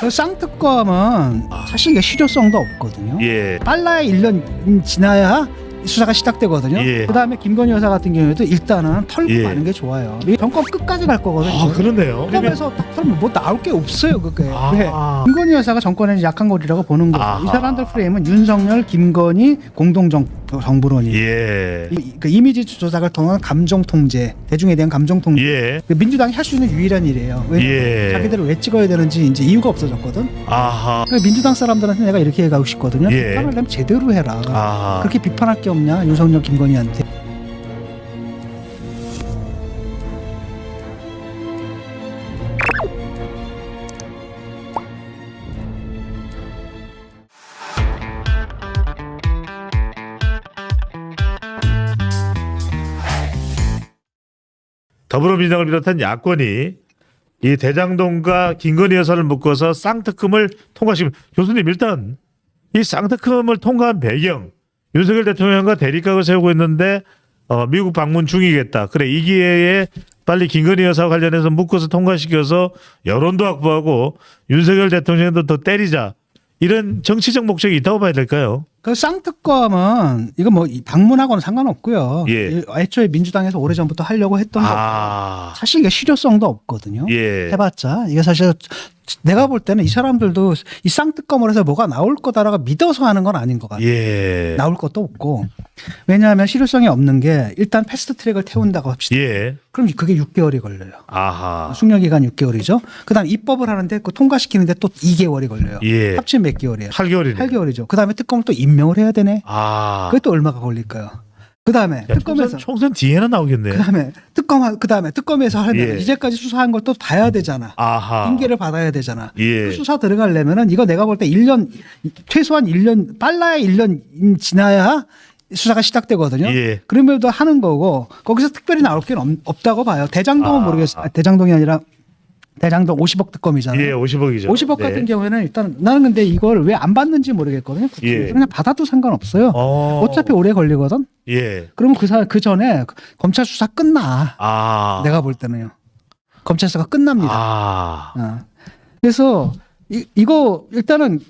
그 쌍특검은 사실 이게 실효성도 없거든요. 예. 빨라야 1년 지나야 수사가 시작되거든요. 예. 그다음에 김건희 여사 같은 경우에도 일단은 털고 예. 가는 게 좋아요. 이 정권 끝까지 갈 거거든요. 아 그렇네요. 정권에서 딱 털면 뭐 나올 게 없어요, 그게. 아. 왜? 김건희 여사가 정권에 약한 거리라고 보는 거예요. 아하. 이 사람들 프레임은 윤석열, 김건희 공동 정, 정부론이. 예. 이, 그 이미지 조작을 통한 감정 통제, 대중에 대한 감정 통제. 예. 그 민주당이 할 수 있는 유일한 일이에요. 왜? 예. 자기들을 왜 찍어야 되는지 이제 이유가 없어졌거든. 아하. 그 민주당 사람들한테 내가 이렇게 해가고 싶거든요. 예. 비판하려면 제대로 해라. 아하. 그렇게 비판할 게 없냐 윤석열, 김건희한테. 더불어민주당을 비롯한 야권이 이 대장동과 김건희 여사를 묶어서 쌍특검을 통과시키면 교수님 일단 이 쌍특검을 통과한 배경 윤석열 대통령과 대립각을 세우고 있는데 어, 미국 방문 중이겠다. 그래 이 기회에 빨리 김건희 여사와 관련해서 묶어서 통과시켜서 여론도 확보하고 윤석열 대통령도 더 때리자. 이런 정치적 목적이 있다고 봐야 될까요? 그 쌍특검은 이거 뭐이 방문하고는 상관없고요. 예. 이 애초에 민주당에서 오래 전부터 하려고 했던 거. 아, 사실 이게 실효성도 없거든요. 예, 해봤자 이게 사실 내가 볼 때는 이 사람들도 이 쌍특검을 해서 뭐가 나올 거다라고 믿어서 하는 건 아닌 것 같아요. 예, 나올 것도 없고 왜냐하면 실효성이 없는 게 일단 패스트트랙을 태운다고 합시다. 예, 그럼 그게 6개월이 걸려요. 아하, 숙려 기간 6개월이죠. 그다음 입법을 하는데 그 통과시키는데 또 2개월이 걸려요. 예, 합치면 몇 개월이에요? 8개월이네. 8개월이죠. 그다음에 특검을 또 임 명을 해야 되네. 아, 그게 또 얼마가 걸릴까요? 그 다음에 야, 특검에서 총선, 총선 뒤에는 나오겠네. 그 다음에 특검 그 다음에 특검에서 하면 예. 이제까지 수사한 걸또 봐야 되잖아. 아하, 징계를 받아야 되잖아. 예, 그 수사 들어가려면은 이거 내가 볼 때 1년 최소한 1년 빨라야 1년 지나야 수사가 시작되거든요. 예. 그럼에도 하는 거고 거기서 특별히 나올 게 없, 다고 봐요. 대장동은 아. 모르겠어요. 아, 대장동이 아니라 대장동 50억 특검이잖아요. 예, 50억이죠. 50억 같은 경우에는 일단 나는 근데 이걸 왜 안 받는지 모르겠거든요. 예. 그냥 받아도 상관없어요. 어, 어차피 오래 걸리거든. 예, 그러면 그, 사, 그 전에 검찰 수사 끝나. 아, 내가 볼 때는요. 검찰 수사가 끝납니다. 아, 어. 그래서 이, 이거 일단은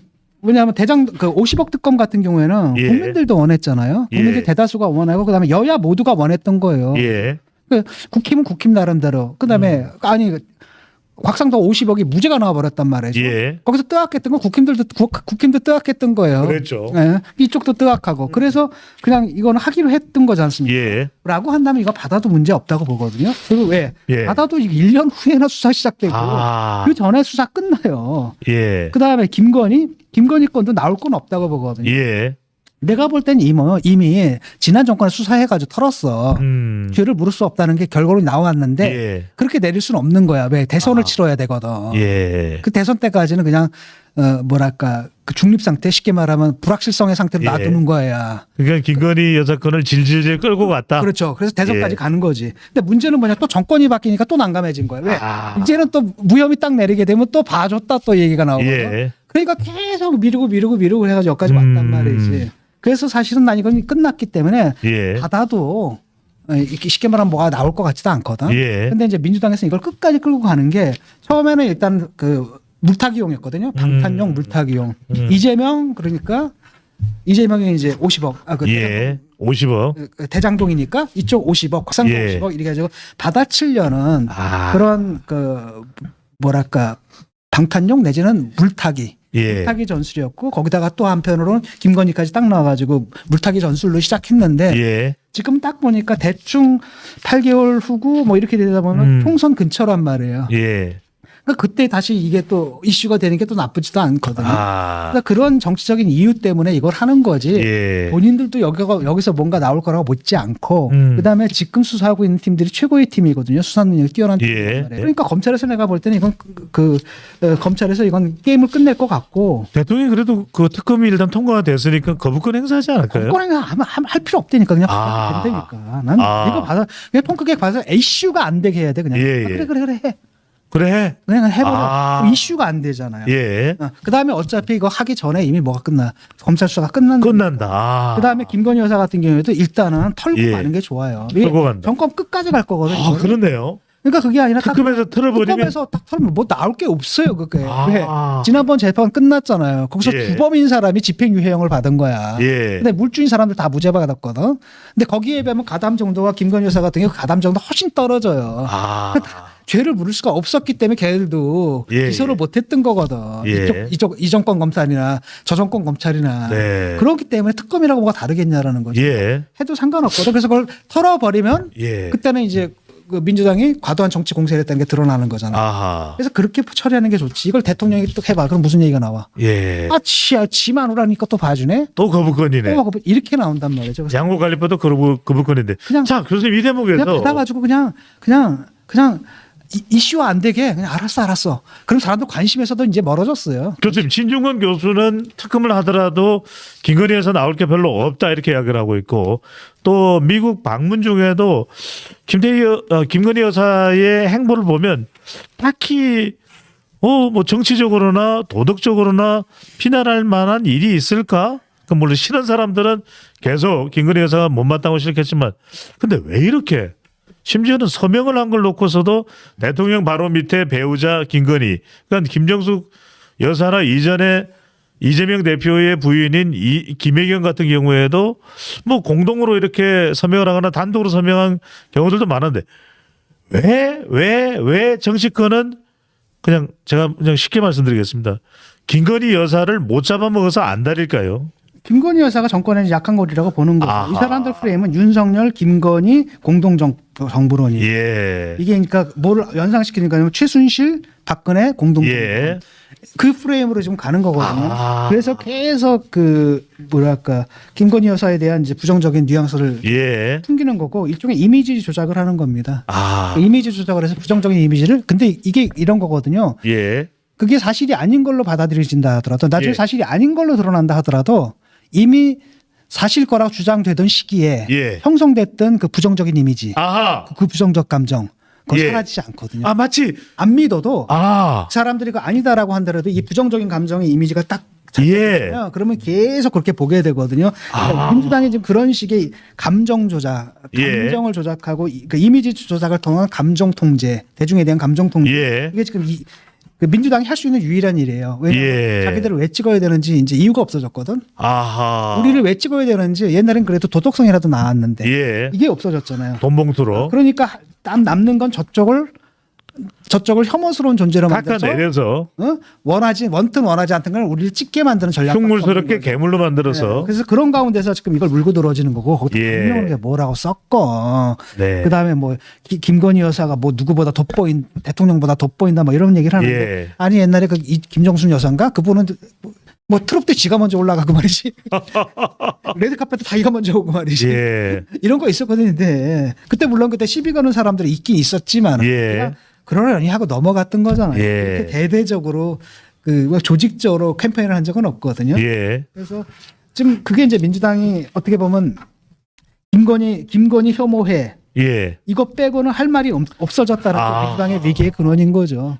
뭐냐면 대장 그 50억 특검 같은 경우에는 예. 국민들도 원했잖아요. 국민들 예. 대다수가 원하고 그다음에 여야 모두가 원했던 거예요. 예, 그 국힘은 국힘 나름대로 그다음에 음. 아니 곽상도 50억이 무죄가 나와 버렸단 말이죠. 예, 거기서 뜨악했던 건 국힘들도 국, 국힘도 뜨악했던 거예요. 그랬죠. 예. 이쪽도 뜨악하고 그래서 그냥 이거는 하기로 했던 거지 않습니까? 예, 라고 한다면 이거 받아도 문제 없다고 보거든요. 그리고 왜 예, 받아도 이게 1년 후에나 수사 시작되고 아, 그 전에 수사 끝나요. 예, 그 다음에 김건희, 김건희 건도 나올 건 없다고 보거든요. 예, 내가 볼 땐 이미, 이미 지난 정권에 수사해가지고 털었어. 음, 죄를 물을 수 없다는 게 결과로 나왔는데 예, 그렇게 내릴 수는 없는 거야. 왜 대선을 아. 치러야 되거든. 예, 그 대선 때까지는 그냥 어 뭐랄까 그 중립 상태 쉽게 말하면 불확실성의 상태로 예. 놔두는 거야. 그러니까 김건희 여사 건을 질질질 끌고 갔다. 그렇죠. 그래서 대선까지 예. 가는 거지. 근데 문제는 뭐냐 또 정권이 바뀌니까 또 난감해진 거야. 왜? 아, 이제는 또 무혐의 딱 내리게 되면 또 봐줬다 또 얘기가 나오거든. 예, 그러니까 계속 미루고 미루고 미루고 해가지고 여기까지 왔단 음. 말이지. 그래서 사실은 난 이건 끝났기 때문에 예, 받아도 어, 이렇게 쉽게 말하면 뭐가 나올 것 같지도 않거든. 예, 근데 이제 민주당에서 이걸 끝까지 끌고 가는 게 처음에는 일단 그 물타기용이었거든요. 방탄용 음. 물타기용. 음. 이재명 그러니까 이재명이 이제 50억. 아, 그 예, 50억. 대장- 그 대장동이니까 이쪽 50억, 곽상도 예. 50억 이렇게 해가지고 받아치려는 아, 그런 그 뭐랄까 방탄용 내지는 물타기. 예, 물타기 전술이었고 거기다가 또 한편으로는 김건희까지 딱 나와가지고 물타기 전술로 시작했는데 예, 지금 딱 보니까 대충 8개월 후고 뭐 이렇게 되다 보면 음. 총선 근처란 말이에요. 예, 그러니까 그때 다시 이게 또 이슈가 되는 게 또 나쁘지도 않거든요. 아, 그러니까 그런 정치적인 이유 때문에 이걸 하는 거지. 예, 본인들도 여기가 여기서 뭔가 나올 거라고 못지 않고 음. 그다음에 지금 수사하고 있는 팀들이 최고의 팀이거든요. 수사 능력이 뛰어난 예. 팀이란 말이에요. 그러니까 검찰에서 내가 볼 때는 이건 그, 그 어, 검찰에서 이건 게임을 끝낼 것 같고 대통령이 그래도 그 특검이 일단 통과가 됐으니까 거부권 행사하지 않을까요? 거는 아마 할- 할 필요 없다니까 그냥 아. 된다니까. 난 아. 이거 받아 그냥 통크게 받아서 이슈가 안 되게 해야 돼 그냥. 예, 아, 예. 그래 그래 그래 해. 그래, 그냥 해버려. 아. 이슈가 안 되잖아요. 예, 그 다음에 어차피 이거 하기 전에 이미 뭐가 끝나 검찰 수사가 끝난. 끝난다. 아. 그 다음에 김건희 여사 같은 경우에도 일단은 털고 예. 가는 게 좋아요. 털고 간다. 정권 끝까지 갈 거거든요. 아, 그렇네요. 그러니까 그게 아니라 딱 특검에서 틀어버리면 특검에서 딱 털면 뭐 나올 게 없어요 그게. 아. 왜? 지난번 재판 끝났잖아요. 거기서 예. 주범인 사람이 집행유예형을 받은 거야. 예. 근데 물주인 사람들 다 무죄 받았거든. 근데 거기에 비하면 가담 정도가 김건희 여사 같은 경우 가담 정도 훨씬 떨어져요. 아. 죄를 물을 수가 없었기 때문에 걔들도 예, 기소를 예. 못했던 거거든. 예. 이쪽 이쪽 이 정권 검찰이나 저 정권 검찰이나 네. 그렇기 때문에 특검이라고 뭐가 다르겠냐라는 거죠. 예. 해도 상관없거든. 그래서 그걸 털어버리면 예. 그때는 이제 그 민주당이 과도한 정치 공세를 했다는 게 드러나는 거잖아. 아하. 그래서 그렇게 처리하는 게 좋지. 이걸 대통령이 또 해봐. 그럼 무슨 얘기가 나와? 예. 아, 치야, 지만 오라니까 또 봐주네. 또 거부권이네. 또 하고 이렇게 나온단 말이죠. 그래서 양국관리법도 거부, 거부권인데. 그냥- 자, 교수님 이 그냥 대목에서 받아가지고 그냥 그냥 그냥 이- 이슈화 안 되게 그냥 알았어 알았어. 그럼 사람들 관심에서도 이제 멀어졌어요. 교수님 신중권 교수는 특검을 하더라도 김건희에서 나올 게 별로 없다 이렇게 이야기를 하고 있고 또 미국 방문 중에도 김태희 여- 어, 김건희 여사의 행보를 보면 딱히 어 뭐 정치적으로나 도덕적으로나 비난할 만한 일이 있을까? 그 물론 싫은 사람들은 계속 김건희 여사가 못마땅하고 싫겠지만 근데 왜 이렇게 심지어는 서명을 한 걸 놓고서도 대통령 바로 밑에 배우자 김건희 그러니까 김정숙 여사나 이전에 이재명 대표의 부인인 이 김혜경 같은 경우에도 뭐 공동으로 이렇게 서명을 하거나 단독으로 서명한 경우들도 많은데 왜 왜 왜 정치권은 그냥 제가 그냥 쉽게 말씀드리겠습니다. 김건희 여사를 못 잡아먹어서 안 다릴까요? 김건희 여사가 정권의 약한 고리라고 보는. 아하. 이 사람들 프레임은 윤석열, 김건희 공동 정- 정부론이. 예. 이게 그러니까 뭘 연상시키니까 최순실, 박근혜 공동 정부. 예. 그 프레임으로 지금 가는 거거든요. 아. 그래서 계속 그 뭐랄까 김건희 여사에 대한 이제 부정적인 뉘앙스를 예. 풍기는 거고 일종의 이미지 조작을 하는 겁니다. 아. 이미지 조작을 해서 부정적인 이미지를 근데 이게 이런 거거든요. 예. 그게 사실이 아닌 걸로 받아들여진다 하더라도 나중에 예. 사실이 아닌 걸로 드러난다 하더라도 이미 사실 거라고 주장되던 시기에 예. 형성됐던 그 부정적인 이미지 아하. 그 부정적 감정 그거 예. 사라지지 않거든요. 아 마치 안 믿어도 아. 사람들이 그 아니다라고 한다라도 이 부정적인 감정의 이미지가 딱 예. 그러면 계속 그렇게 보게 되거든요. 그러니까 아. 민주당이 지금 그런 식의 감정 조작, 예. 감정을 조작하고 이- 그 이미지 조작을 통한 감정 통제, 대중에 대한 감정 통제. 예. 이게 지금 이, 그 민주당이 할 수 있는 유일한 일이에요. 왜냐하면 예. 자기들을 왜 찍어야 되는지 이제 이유가 없어졌거든. 아하. 우리를 왜 찍어야 되는지 옛날엔 그래도 도덕성이라도 나왔는데 예. 이게 없어졌잖아요. 돈봉투로 그러니까 남 남는 건 저쪽을 저쪽을 혐오스러운 존재로 만들어서 깎아내려서 어? 원하지 원튼 원하지 않던 걸 우리를 찍게 만드는 전략. 흉물스럽게 괴물로 만들어서 그래서 그런 가운데서 지금 이걸 물고 들어지는 거고 거기다 예. 뭐라고 썼고 네. 그다음에 뭐 기- 김건희 여사가 뭐 누구보다 돋보인 대통령보다 돋보인다 뭐 이런 얘기를 하는데 예. 아니 옛날에 그 이- 김정순 여사인가 그분은 뭐- 뭐 트롯 때 지가 먼저 올라가고 말이지 레드카펫도 자기가 먼저 오고 말이지 예. 이런 거 있었거든요. 근데 그때 물론 그때 시비 거는 사람들이 있긴 있었지만 예. 그러려니 하고 넘어갔던 거잖아요. 예. 대대적으로 그뭐 조직적으로 캠페인을 한 적은 없거든요. 예. 그래서 지금 그게 이제 민주당이 어떻게 보면 김건희 김건희 혐오해 예. 이거 빼고는 할 말이 없- 없어졌다는 게 아. 민주당의 위기의 근원인 거죠.